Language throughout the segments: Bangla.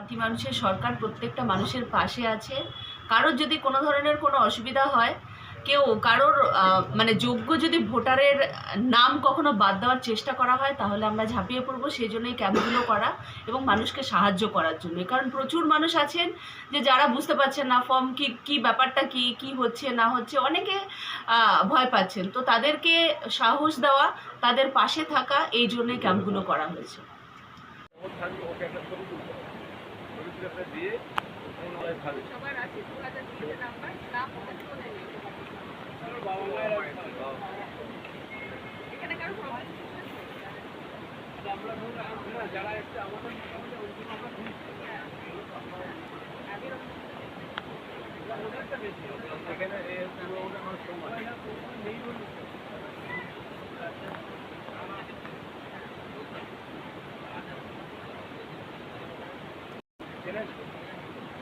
মাটি মানুষের সরকার প্রত্যেকটা মানুষের পাশে আছে। কারোর যদি কোনো ধরনের কোনো অসুবিধা হয়, কেউ কারোর মানে যোগ্য যদি ভোটারের নাম কখনো বাদ দেওয়ার চেষ্টা করা হয়, তাহলে আমরা ঝাঁপিয়ে পড়ব। সেই জন্যই ক্যাম্পগুলো করা এবং মানুষকে সাহায্য করার জন্য। কারণ প্রচুর মানুষ আছেন যে যারা বুঝতে পারছেন না ফর্ম কি কি ব্যাপারটা কি কি হচ্ছে, না হচ্ছে। অনেকে ভয় পাচ্ছেন। তো তাদেরকে সাহস দেওয়া, তাদের পাশে থাকা, এই জন্যই ক্যাম্পগুলো করা হয়েছে। একটা দিয়ে আমরা যারা একটা আমাদের আমরা ওদেরটা বেশি এখানে এ পুরো ওটা আমার সমান নেই বলে চেনেন তো? এটা হচ্ছে আমাদের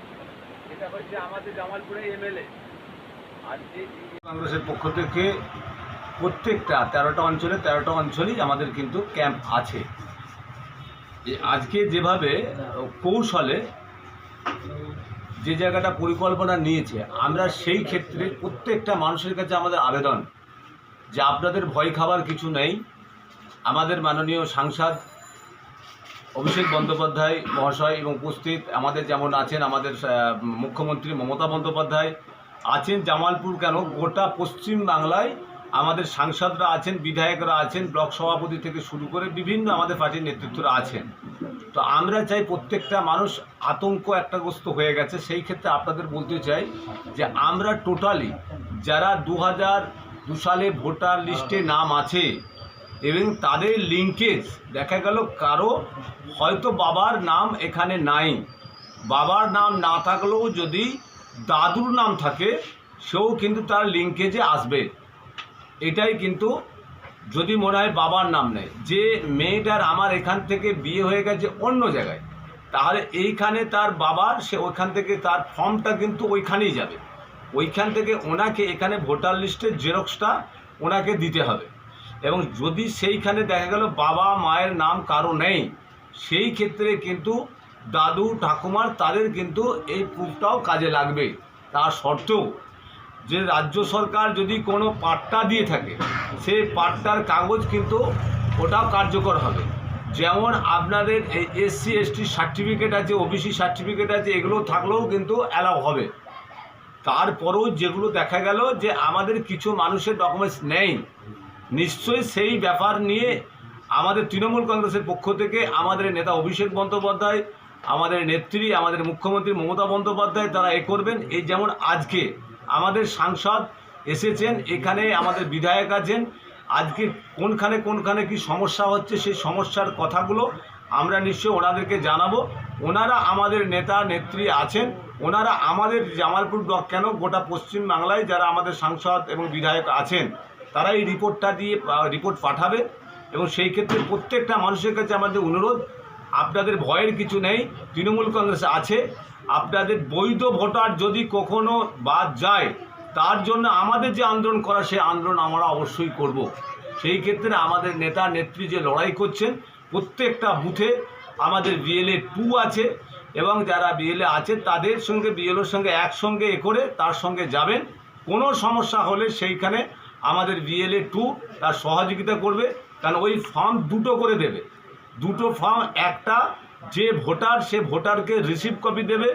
জামালপুরে এমএলএ আর যে কংগ্রেসের পক্ষ থেকে প্রত্যেকটা তেরোটা অঞ্চলে তেরোটা অঞ্চলেই আমাদের কিন্তু ক্যাম্প আছে। আজকে যেভাবে কৌশলে যে জায়গাটা পরিকল্পনা নিয়েছে, আমরা সেই ক্ষেত্রে প্রত্যেকটা মানুষের কাছে আমাদের আবেদন যে আপনাদের ভয় খাবার কিছু নেই। আমাদের মাননীয় সাংসদ অভিষেক বন্দ্যোপাধ্যায় মহাশয় এবং উপস্থিত আমাদের যেমন আছেন আমাদের মুখ্যমন্ত্রী মমতা বন্দ্যোপাধ্যায়, আছেন জামালপুর কেন? গোটা পশ্চিম বাংলায় আমাদের সাংসদরা আছেন, বিধায়করা আছেন, ব্লক সভাপতি থেকে শুরু করে বিভিন্ন আমাদের পার্টির নেতৃত্বরা আছেন। তো আমরা চাই প্রত্যেকটা মানুষ আতঙ্ক একটাগ্রস্ত হয়ে গেছে। সেই ক্ষেত্রে আপনাদের বলতে চাই যে আমরা টোটালি যারা দু হাজার দু সালে ভোটার লিস্টে নাম আছে এবং তাদের লিঙ্কেজ দেখা গেল কারও হয়তো বাবার নাম এখানে নাই। বাবার নাম না থাকলেও যদি দাদুর নাম থাকে, সেও কিন্তু তার লিঙ্কেজে আসবে। এটাই কিন্তু যদি মনে হয় বাবার নাম নেয় যে মেয়েটার আমার এখান থেকে বিয়ে হয়ে গেছে অন্য জায়গায়, তাহলে এইখানে তার বাবার, সে ওইখান থেকে তার ফর্মটা কিন্তু ওইখানেই যাবে। ওইখান থেকে ওনাকে এখানে ভোটার লিস্টের জেরক্সটা ওনাকে দিতে হবে। এবং যদি সেইখানে দেখা গেল বাবা মায়ের নাম কারও নেই, সেই ক্ষেত্রে কিন্তু দাদু ঠাকুমার তাদের কিন্তু এই প্রুফটাও কাজে লাগবে। তার সত্ত্বেও যে রাজ্য সরকার যদি কোনো পাট্টা দিয়ে থাকে, সেই পাট্টার কাগজ কিন্তু ওটাও কার্যকর হবে। যেমন আপনাদের এই এসসি এসটি সার্টিফিকেট আছে ওবিসি সার্টিফিকেট আছে, এগুলো থাকলেও কিন্তু অ্যালাউ হবে। তারপরেও যেগুলো দেখা গেল যে আমাদের কিছু মানুষের ডকুমেন্টস নেই নিশ্চয়ই সেই ব্যাপার নিয়ে আমাদের তৃণমূল কংগ্রেসের পক্ষ থেকে আমাদের নেতা অভিষেক বন্দ্যোপাধ্যায়, আমাদের নেত্রী, আমাদের মুখ্যমন্ত্রী মমতা বন্দ্যোপাধ্যায় তারা এ করবেন। এই যেমন আজকে আমাদের সাংসদ এসেছেন, এখানে আমাদের বিধায়ক আছেন। আজকে কোনখানে কোনখানে কি সমস্যা হচ্ছে সেই সমস্যার কথাগুলো আমরা নিশ্চয়ই ওনাদেরকে জানাব। ওনারা আমাদের নেতা, নেত্রী আছেন। ওনারা আমাদের জামালপুর ব্লক কেন গোটা পশ্চিম বাংলায় যারা আমাদের সাংসদ এবং বিধায়ক আছেন? তারা এই রিপোর্টটা দিয়ে রিপোর্ট পাঠাবে এবং সেই ক্ষেত্রে প্রত্যেকটা মানুষের কাছে আমাদের অনুরোধ, আপনাদের ভয়ের কিছু নেই, তৃণমূল কংগ্রেস আছে, আপনাদের বৈধ ভোটার যদি কখনো বাদ যায়, তার জন্য আমাদের যে আন্দোলন করা, সেই আন্দোলন আমরা অবশ্যই করব। সেই ক্ষেত্রে আমাদের নেতা, নেত্রী যে লড়াই করছেন, প্রত্যেকটা বুথে আমাদের বিএলএ টু আছে এবং যারা বিএলএ আছে, তাদের সঙ্গে বিএলওর সঙ্গে একসঙ্গে এ করে তার সঙ্গে যাবেন কোনো সমস্যা হলে সেইখানে আমাদের বিএলএ টু তার সহযোগিতা করবে, কারণ ওই ফর্ম দুটো করে দেবে। দুটো ফর্ম একটা, যে ভোটার সে ভোটারকে রিসিভ কপি দেবে,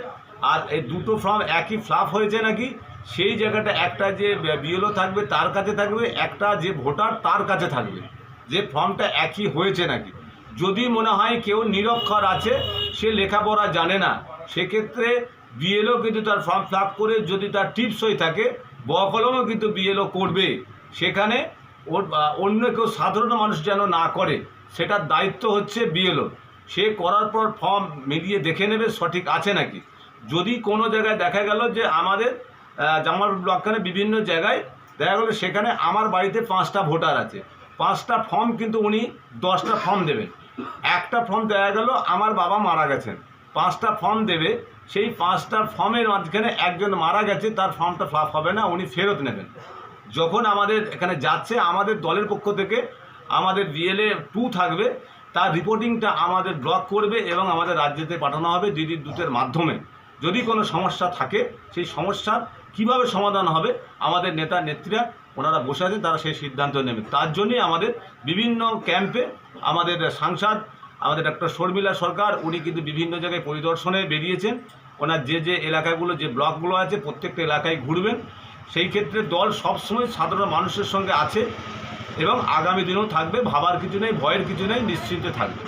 আর এই দুটো ফর্ম একই ফ্লাপ হয়েছে নাকি, সেই জায়গাটা একটা যে বিএলও থাকবে তার কাছে থাকবে, একটা যে ভোটার তার কাছে থাকবে। যে ফর্মটা একই হয়েছে নাকি। যদি মনে হয় কেউ নিরক্ষর আছে, সে লেখাপড়া জানে না, সেক্ষেত্রে বিএলও কিন্তু তার ফর্ম ফিল করে যদি তার টিপস হয়ে থাকে বকলমও কিন্তু বিএলও করবে। সেখানে ওর অন্য কেউ সাধারণ মানুষ যেন না করে, সেটার দায়িত্ব হচ্ছে বিএলও। সে করার পর ফর্ম মিলিয়ে দেখে নেবে সঠিক আছে নাকি। যদি কোনো জায়গায় দেখা গেল যে আমাদের জামালপুর ব্লকখানে বিভিন্ন জায়গায় দেখা গেলো সেখানে আমার বাড়িতে পাঁচটা ভোটার আছে। পাঁচটা ফর্ম কিন্তু উনি দশটা ফর্ম দেবেন। একটা ফর্ম দেখা গেল আমার বাবা মারা গেছেন। পাঁচটা ফর্ম দেবে, সেই পাঁচটা ফর্মের মাঝখানে একজন মারা গেছে, তার ফর্মটা ফ্লাপ হবে না, উনি ফেরত নেবেন। যখন আমাদের এখানে যাচ্ছে, আমাদের দলের পক্ষ থেকে আমাদের বিএলএ টু থাকবে, তার রিপোর্টিংটা আমাদের ব্লক করবে এবং আমাদের রাজ্যতে পাঠানো হবে দিদির দূতের মাধ্যমে। যদি কোনো সমস্যা থাকে, সেই সমস্যার কীভাবে সমাধান হবে, আমাদের নেতা, নেত্রীরা, ওনারা বসে আছেন, তারা সেই সিদ্ধান্ত নেবে। তার জন্যই আমাদের বিভিন্ন ক্যাম্পে আমাদের সাংসদ আমাদের ডক্টর শর্মিলা সরকার, উনি কিন্তু বিভিন্ন জায়গায় পরিদর্শনে বেরিয়েছেন। ওনার যে যে এলাকাগুলো, যে ব্লকগুলো আছে, প্রত্যেকটা এলাকায় ঘুরবেন। সেই ক্ষেত্রে দল সবসময় সাধারণ মানুষের সঙ্গে আছে এবং আগামী দিনেও থাকবে, ভাবার কিছু নেই, ভয়ের কিছু নেই, নিশ্চিন্তে থাকবে।